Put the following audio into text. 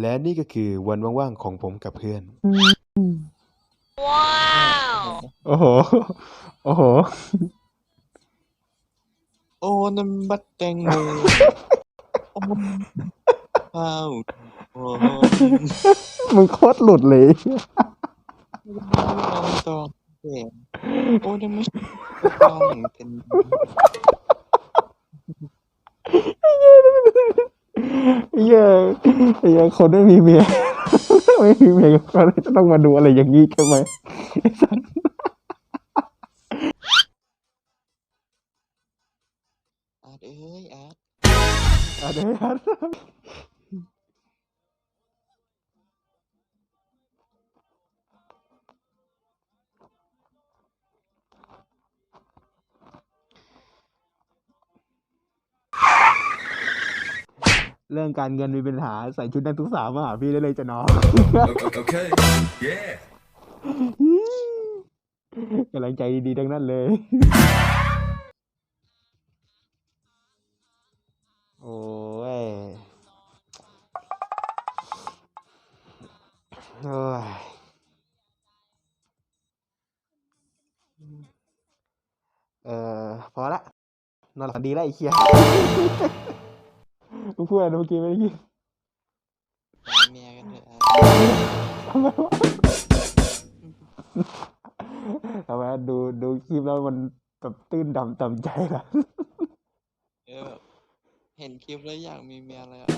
และนี่ก็คือวันว่างๆของผมกับเพื่อน Wow. โอ้โห โอ้โห โอ้น้ำบัดแตงโมโอ้ข้าวโอ้มึงโคตรหลุดเลยน้ำตองแดงโอ้น้ำไม่ต้องเป็น เหี้ยอะเหี้ยคนไม่มีเมียไม่มีเมียก็เลยต้องมาดูอะไรอย่างนี้ใช่ไหมอาร์ตเอ้ยอาร์ตอะเดี๋ยวนะ เรื่องการเงินมีปัญหาใส่ชุดนักศึกษามาหาพี่ได้เลยจะน้อง Okay. Yeah. กำลังใจดีๆทั้งนั้นเลย โอ้ยโอ้ยเออพอละ นอนหลับดีแล้วไอ้เคีย กูพูดอะไรเมื่อกี้ไม่ได้ยินหาเมียกันเถอะอาร์ตทำไมวะทำไมวะดูดูคลิปแล้วมันแบบตื้นดำต่ำใจละเออเห็นคลิปแล้วอยากมีเมียเลยอะ